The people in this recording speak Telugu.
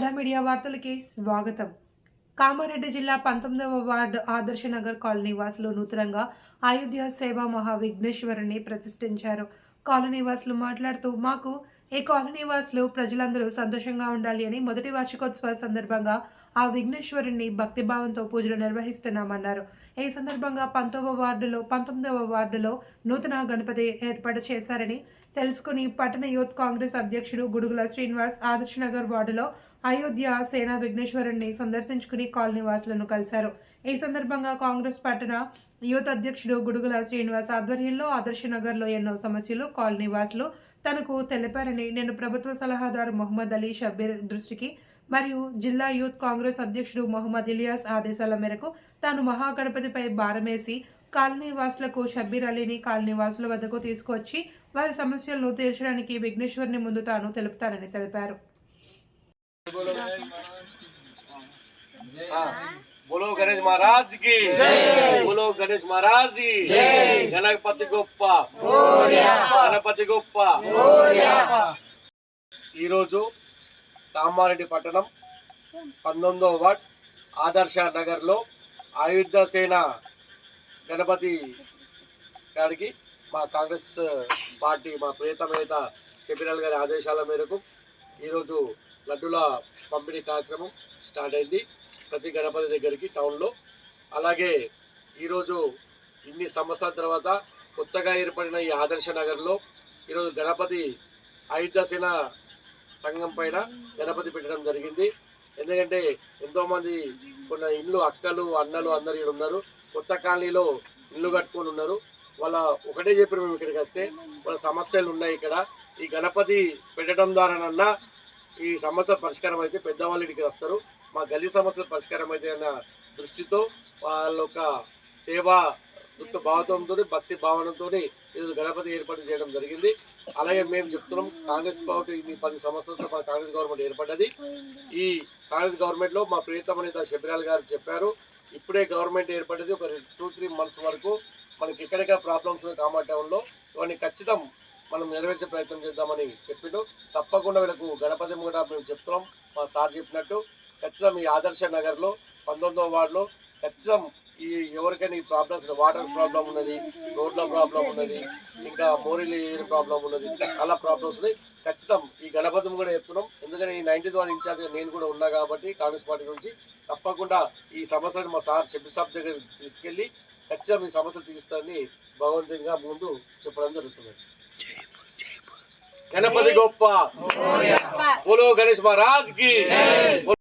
తడ మీడియా వార్తలకి స్వాగతం. కామారెడ్డి జిల్లా పంతొమ్మిదవ వార్డు ఆదర్శ నగర్ కాలనీ వాసులు నూతనంగా అయోధ్య సేవా మహావిఘ్నేశ్వరుని ప్రతిష్ఠించారు. కాలనీ వాసులు మాట్లాడుతూ మాకు ఈ కాలనీ వాసులు ప్రజలందరూ సంతోషంగా ఉండాలి అని మొదటి వార్షికోత్సవ సందర్భంగా ఆ విఘ్నేశ్వరుణ్ణి భక్తిభావంతో పూజలు నిర్వహిస్తున్నామన్నారు. ఈ సందర్భంగా పంతొమ్మిదవ వార్డులో పంతొమ్మిదవ వార్డులో నూతన గణపతి ఏర్పాటు చేశారని తెలుసుకుని పట్టణ యూత్ కాంగ్రెస్ అధ్యక్షుడు గుడుగుల శ్రీనివాస్ ఆదర్శనగర్ వార్డులో అయోధ్య సేనా విఘ్నేశ్వరుణ్ణి సందర్శించుకుని కాలనీ వాసులను కలిశారు. ఈ సందర్భంగా కాంగ్రెస్ పట్టణ యూత్ అధ్యక్షుడు గుడుగుల శ్రీనివాస్ ఆధ్వర్యంలో ఆదర్శ నగర్లో ఎన్నో సమస్యలు కాలనీ వాసులు తనకు తెలిపారని నేను ప్రభుత్వ సలహాదారు మొహమ్మద్ అలీ షబ్బీర్ దృష్టికి మరియు జిల్లా యూత్ కాంగ్రెస్ అధ్యక్షుడు మొహమ్మద్ ఇలియాస్ ఆదేశాల మేరకు తాను మహాగణపతిపై భారమేసి కాలనీ వాసులకు షబ్బీర్ అలీని కాలనీ వాసుల వద్దకు తీసుకువచ్చి వారి సమస్యలను తీర్చడానికి విఘ్నేశ్వర్ని ముందు తాను తెలుపుతానని తెలిపారు. बोलो गणेश महाराज की बोलो गणेश महाराज की गणपति గొప్ప గణపతి గొప్ప ఈరోజు కామారెడ్డి పట్టణం పంతొమ్మిదవ వార్డ్ ఆదర్శ నగర్లో ఆయుధ సేన గణపతి గారికి మా కాంగ్రెస్ పార్టీ మా ప్రియతమేత శబిరల్ గారి ఆదేశాల మేరకు ఈరోజు లడ్డుల పంపిణీ కార్యక్రమం స్టార్ట్ అయింది ప్రతి గణపతి దగ్గరికి టౌన్లో. అలాగే ఈరోజు ఇన్ని సంవత్సరాల తర్వాత కొత్తగా ఏర్పడిన ఈ ఆదర్శ నగర్లో ఈరోజు గణపతి ఐదశన సంఘం పైన గణపతి పెట్టడం జరిగింది. ఎందుకంటే ఎంతోమంది కొన్ని ఇల్లు అక్కలు అన్నలు అందరు ఇక్కడ ఉన్నారు. కొత్త కాలనీలో ఇల్లు కట్టుకొని ఉన్నారు. వాళ్ళ ఒకటే చెప్పిన మేము ఇక్కడికి వస్తే వాళ్ళ సమస్యలు ఉన్నాయి ఇక్కడ. ఈ గణపతి పెట్టడం ద్వారానన్నా ఈ సమస్య పరిష్కారం అయితే పెద్దవాళ్ళు ఇక్కడికి వస్తారు. మా గల్లీ సమస్యల పరిష్కారం అయితే అన్న దృష్టితో వాళ్ళ యొక్క సేవా దృక్త భావంతో భక్తి భావనతో ఈరోజు గణపతి ఏర్పాటు చేయడం జరిగింది. అలాగే మేము చెప్తున్నాం కాంగ్రెస్ పార్టీ ఈ పది సంవత్సరాలతో మన కాంగ్రెస్ గవర్నమెంట్ ఏర్పడ్డది. ఈ కాంగ్రెస్ గవర్నమెంట్లో మా ప్రియతమ నేత శబిరాల్ గారు చెప్పారు ఇప్పుడే గవర్నమెంట్ ఏర్పడ్డది ఒక టూ త్రీ మంత్స్ వరకు మనకి ఎక్కడెక్కడ ప్రాబ్లమ్స్ ఉన్నాయి కామా టౌన్లో ఇవన్నీ ఖచ్చితం మనం నెరవేర్చే ప్రయత్నం చేద్దామని చెప్పిండు. తప్పకుండా వీళ్ళకు గణపతి కూడా మేము చెప్తున్నాం. మా సార్ చెప్పినట్టు ఖచ్చితం ఈ ఆదర్శ నగర్లో పంతొమ్మిదవ వార్డులో ఖచ్చితం ఈ ఎవరికైనా ఈ ప్రాబ్లమ్స్ వాటర్ ప్రాబ్లం ఉన్నది రోడ్ల ప్రాబ్లం ఉన్నది ఇంకా మోరీలు ప్రాబ్లం ఉన్నది చాలా ప్రాబ్లమ్స్ ఉన్నాయి. ఖచ్చితం ఈ గణపతి కూడా చెప్తున్నాం. ఎందుకంటే ఈ నైన్టీ వన్ ఇన్ఛార్జ్ నేను కూడా ఉన్నా కాబట్టి కాంగ్రెస్ పార్టీ నుంచి తప్పకుండా ఈ సమస్యను మా సార్ షెబ్బి సాబ్ దగ్గర తీసుకెళ్ళి ఖచ్చితంగా ఈ సమస్యలు తీస్తారని భగవంతునిగా ముందు చెప్పడం జరుగుతుంది. గణపతి గొప్ప. బోలో గణేష్ మహారాజ్కి.